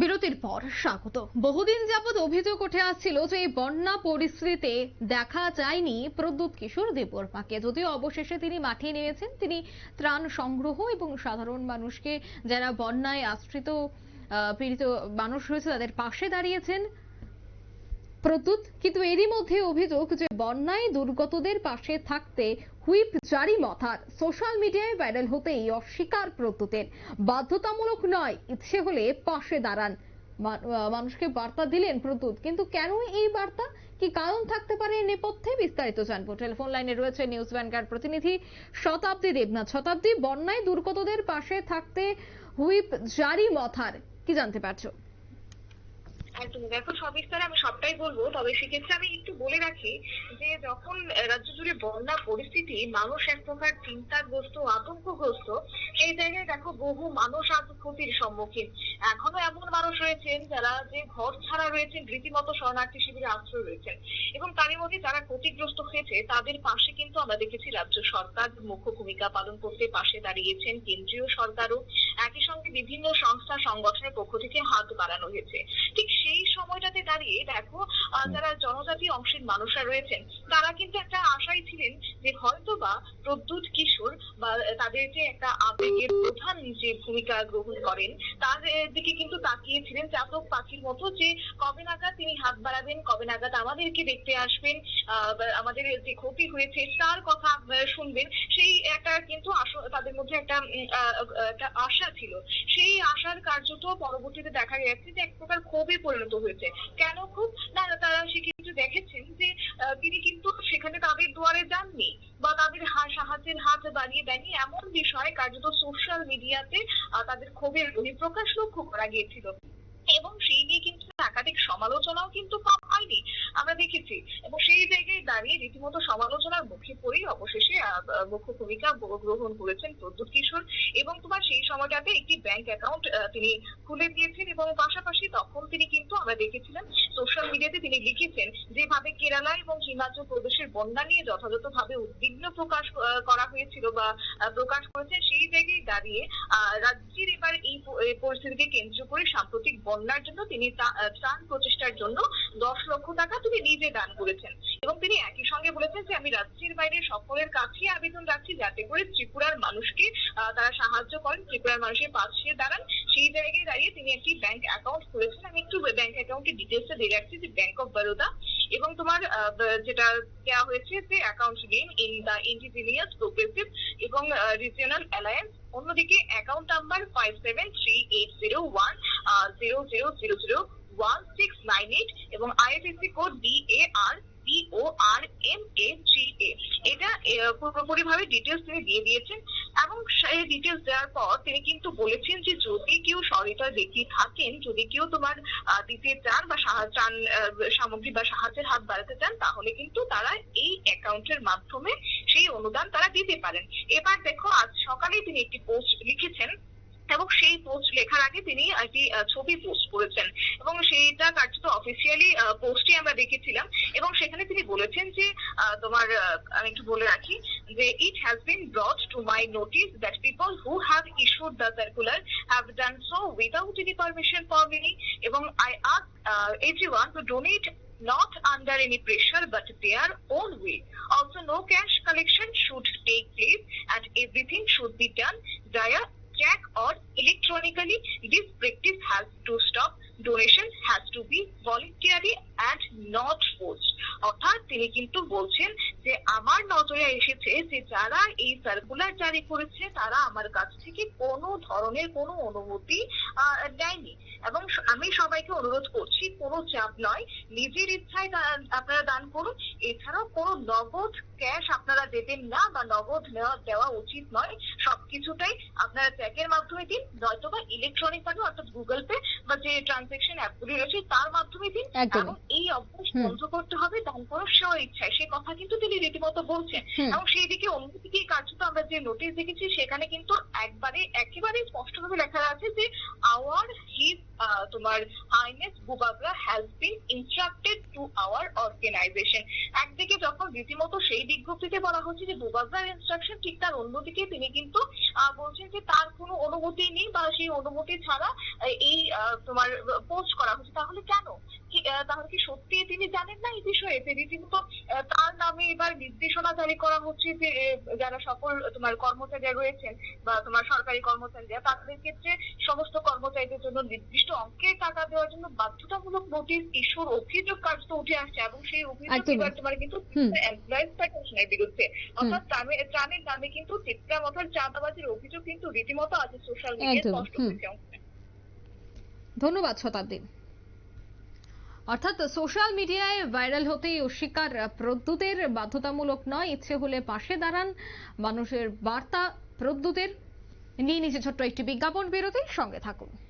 বিরতির পর স্বাগত। বহুদিন যাবৎ অভিযোগ উঠে আসছিল যে এই বন্যা পরিস্থিতিতে দেখা যায়নি প্রদ্যুৎ কিশোর দেববর্মাকে যদিও অবশেষে তিনি মাঠে নেমেছেন, তিনি ত্রাণ সংগ্রহ এবং সাধারণ মানুষকে যারা বন্যায় আশ্রিত পীড়িত মানুষ রয়েছে তাদের পাশে দাঁড়িয়েছেন। প্রদ্যুৎ কিন্তু এরই মধ্যে অভিযোগ যে বন্যায় দুর্গতদের পাশে থাকতে হুইপ জারি মথার। সোশ্যাল মিডিয়ায় ভাইরাল হতেই অস্বীকার প্রদ্যুতের বাধ্যতামূলক নয়, ইচ্ছে হলে পাশে দাঁড়ান। মানুষকে বার্তা দিলেন প্রদ্যুৎ কিন্তু কেন এই বার্তা? কি কারণ থাকতে পারে নেপথ্যে? বিস্তারিত জানব। টেলিফোন লাইনে রয়েছে নিউজ ভ্যানগার্ড প্রতিনিধি শতাব্দী দেবনাথ। শতাব্দী, বন্যায় দুর্গতদের পাশে থাকতে হুইপ জারি মথার। কি জানতে পারছ? একদম দেখো সবিস্তারে আমি সবটাই বলব, তবে সেক্ষেত্রে আমি একটু বলে রাখি যে, যখন রাজ্য জুড়ে বন্যা পরিস্থিতি, মানুষ এক প্রকার চিন্তাগ্রস্ত, আতঙ্কগ্রস্ত, সেই জায়গায় দেখো, বহু মানুষ আজ ক্ষতির সম্মুখীন। এখনও এমন মানুষ রয়েছেন যারা যে ঘর ছাড়া রয়েছেন, রীতিমতো শরণার্থী শিবিরে আশ্রয় রয়েছেন। এবং তারই মধ্যে যারা ক্ষতিগ্রস্ত হয়েছে, তাদের পাশে কিন্তু আমরা দেখেছি রাজ্য সরকার মুখ্য ভূমিকা পালন করতে পাশে দাঁড়িয়েছেন কেন্দ্রীয় সরকারও। একই সঙ্গে বিভিন্ন সংস্থা সংগঠনের পক্ষ থেকে হাত বাড়ানো হয়েছে। ঠিক সেই সময়টাতে দাঁড়িয়ে দেখো আহ, যারা জনজাতি অংশের মানুষরা রয়েছেন তারা কিন্তু একটা আশায় ছিলেন যে হয়তোবা প্রদ্যুৎ কিশোর বা তাদের যে একটা আবেগের যে ভূমিকা গ্রহণ করেন, তার দিকে কিন্তু তাকিয়েছিলেন চাতক পাখির মতো যে কবে নাগাদ তিনি হাত বাড়াবেন, কবে নাগাদ আমাদেরকে দেখতে আসবেন আমাদের যে ক্ষতি হয়েছে তার কথা শুনবেন। সেই একটা কিন্তু তাদের মধ্যে একটা একটা আশা ছিল। সেই আশার কার্যত পরবর্তীতে দেখা গেছে যে এক প্রকার ক্ষোভে পরিণত হয়েছে। কেন ক্ষোভ না তারা সে কিন্তু দেখেছেন যে আহ, তিনি কিন্তু সেখানে তাদের দুয়ারে যাননি বা তাদের হা- হাত বাড়িয়ে দেয়নি। এমন বিষয় কার্যত সোশ্যাল মিডিয়াতে তাদের ক্ষোভের বহিঃপ্রকাশ লক্ষ্য করা গিয়েছিল। এবং সেই নিয়ে কিন্তু একাধিক সমালোচনাও কিন্তু কম হয়নি। আমরা দেখেছি। এবং সেই জায়গায় দাঁড়িয়ে রীতিমতো সমালোচনার মুখে পড়েই অবশেষে মুখ্য ভূমিকা গ্রহণ করেছেন প্রদ্যুৎ কিশোর এবং তোমার সেই সময়টাতে একটি ব্যাংক অ্যাকাউন্ট তিনি খুলে দিয়েছেন এবং পাশাপাশি তখন তিনি কিন্তু আমরা দেখেছিলাম সোশ্যাল মিডিয়াতে তিনি লিখেছেন যেভাবে কেরালা এবং হিমাচল প্রদেশের বন্যা নিয়ে যথাযথভাবে উদ্বিগ্ন প্রকাশ করা হয়েছিল বা প্রকাশ করেছেন। সেই জায়গায় দাঁড়িয়ে রাজ্যের এবার এই পরিস্থিতিকে কেন্দ্র করে সাম্প্রতিক বন্যার জন্য তিনি ত্রাণ প্রচেষ্টার জন্য দশ লক্ষ টাকা তিনি নিজে দান করেছেন। এবং তিনি একই সঙ্গে বলেছেন যে, আমি রাজ্যের বাইরে সকলের কাছে আবেদন রাখছি যাতে করে ত্রিপুরার মানুষকে তারা সাহায্য করেন, ত্রিপুরার মানুষের পাশে দাঁড়ান। সেই জায়গায় দাঁড়িয়ে তিনি একটি ব্যাংক অ্যাকাউন্ট খুলেছেন। আমি একটু ব্যাংক অ্যাকাউন্টের ডিটেলসটা দিয়ে রাখছি, যে ব্যাংক অফ বরোদা এবং তোমার যেটা দেওয়া হয়েছে যে account name in the indigenous progressive এবং রিজিয়নাল অ্যালায়েন্স অন্যদিকে account number five seven three eight zero one zero zero zero zero one six nine eight এবং IFSC code D A R D O R M A G A এটা পুরোপুরি ভাবে details তিনি দিয়ে দিয়েছেন এবং সেই ডিটেলস দেওয়ার পর তিনি কিন্তু বলেছেন যে যদি কেউ সহৃদয় ব্যক্তি থাকেন, যদি কেউ তোমার দিতে চান বা চান সামগ্রী বা সাহায্যের হাত বাড়াতে চান, তাহলে কিন্তু তারা এই অ্যাকাউন্টের মাধ্যমে সেই অনুদান তারা দিতে পারেন। এবার দেখো, আজ সকালেই তিনি একটি পোস্ট লিখেছেন এবং সেই পোস্ট লেখার আগে তিনি একটি ছবি পোস্ট করেছেন। এবং সেইটা কার্যত অফিসিয়ালি পোস্টই আমরা দেখেছিলাম। এবং সেখানে তিনি বলেছেন যে তোমার আমি একটু বলে রাখি যে it has been brought to my notice that people who have issued the circular have done so without any permission for me এবং I ask uh, everyone to donate not under any pressure but their own way. Also, no cash collection should take place and everything should be done via check or electronically. This practice has to stop. Donation has to be voluntary and not forced. অর্থাৎ তিনি কিন্তু বলছেন যে, আমার নজরে এসেছে যে, যারা এই সার্কুলার জারি করেছে, তারা আমার কাছ থেকে কোনো ধরনের কোনো অনুমতি নেয়নি এবং আমি সবাইকে অনুরোধ করছি, কোনো চাপ নয় নিজের ইচ্ছায় আপনারা এছাড়াও কোনো নগদ ক্যাশ আপনারা দেবেন না বা নগদ নেওয়া দেওয়া উচিত নয়। সবকিছুটাই আপনারা চেকের মাধ্যমে দিন নয়তো বা ইলেকট্রনিক ভাবে অর্থাৎ গুগল পে বা যে ট্রানজেকশন অ্যাপগুলি রয়েছে তার মাধ্যমে দিন। এবং এই অভ্যাস বন্ধ করতে হবে দান করার স্ব ইচ্ছায় সে কথা কিন্তু তিনি রীতিমতো বলছেন। এবং সেই দিকে অন্যদিকে কার্যত আমরা যে নোটিশ দেখেছি সেখানে কিন্তু একবারে একেবারে স্পষ্টভাবে লেখা আছে যে আওয়ার হিজ তোমার highness বুবাগরা has been instructed to our organisation একদিকে যখন রীতিমতো সেই বিজ্ঞপ্তিতে বলা হচ্ছে যে বুবাগরার ইনস্ট্রাকশন ঠিক তার অন্যদিকে তিনি কিন্তু বলছেন যে তার কোনো অনুমতি নেই বা সেই অনুমতি ছাড়া এই তোমার পোস্ট করা হচ্ছে। তাহলে কেন? তাহলে কি সত্যি তিনি জানেন না এই বিষয়ে? যে রীতিমতো তার নামে এবার নির্দেশনা জারি করা হচ্ছে যে যারা সকল তোমার কর্মচারীরা রয়েছেন বা তোমার সরকারি কর্মচারীরা, তাদের ক্ষেত্রে সমস্ত কর্মচারীদের জন্য নির্দিষ্ট অঙ্কের টাকা দেওয়ার জন্য বাধ্যতামূলক নোটিশ ইস্যুর অভিযোগ কার্য উঠে আসছে এবং সেই অভিযোগ। এবার তোমার কিন্তু। এমপ্লয়েজ ফেডারেশনের বিরুদ্ধে। অর্থাৎ ত্রাণে- ত্রাণের নামে কিন্তু চিত্রা মথার চাঁদাবাজির অভিযোগ কিন্তু রীতিমতো আজ সোশ্যাল মিডিয়ায় স্পষ্ট হয়েছে। ধন্যবাদ শতাব্দী অর্থাৎ সোশ্যাল মিডিয়ায় ভাইরাল হতেই অস্বীকার প্রদ্যুতের বাধ্যতামূলক নয় ইচ্ছে হলে পাশে দাঁড়ান। মানুষের বার্তা প্রদ্যুতের। নিয়ে নিচে ছোট্ট একটি বিজ্ঞাপন বিরতি সঙ্গে থাকুন।